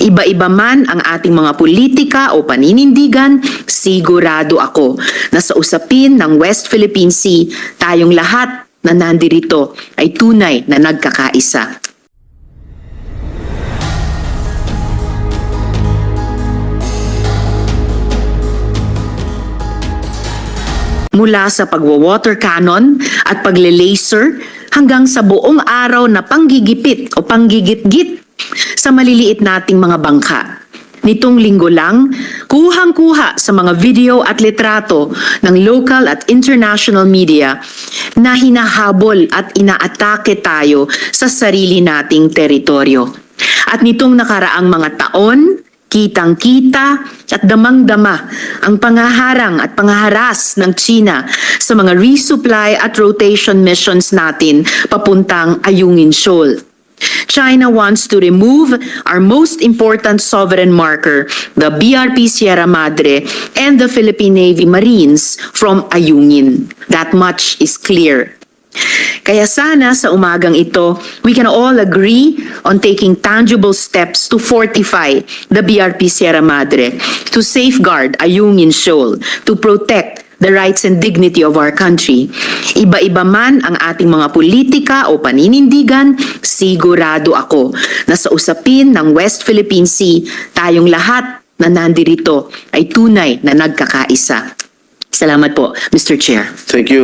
Iba-iba man ang ating mga politika o paninindigan, sigurado ako na sa usapin ng West Philippine Sea, tayong lahat na nandirito ay tunay na nagkakaisa. Mula sa pagwa-water cannon at pagle-laser hanggang sa buong araw na panggigipit o panggigit-git sa maliliit nating mga bangka. Nitong linggo lang, kuhang-kuha sa mga video at litrato ng local at international media na hinahabol at inaatake tayo sa sarili nating teritoryo. At nitong nakaraang mga taon, kitang-kita at damang-dama ang pangaharang at pangaharas ng China sa mga resupply at rotation missions natin papuntang Ayungin Shoal. China wants to remove our most important sovereign marker, the BRP Sierra Madre and the Philippine Navy Marines from Ayungin. That much is clear. Kaya sana sa umagang ito, we can all agree on taking tangible steps to fortify the BRP Sierra Madre, to safeguard Ayungin Shoal, to protect the rights and dignity of our country. Iba-iba man ang ating mga politika o paninindigan, sigurado ako na sa usapin ng West Philippine Sea, tayong lahat na nandirito ay tunay na nagkakaisa. Salamat po, Mr. Chair. Thank you.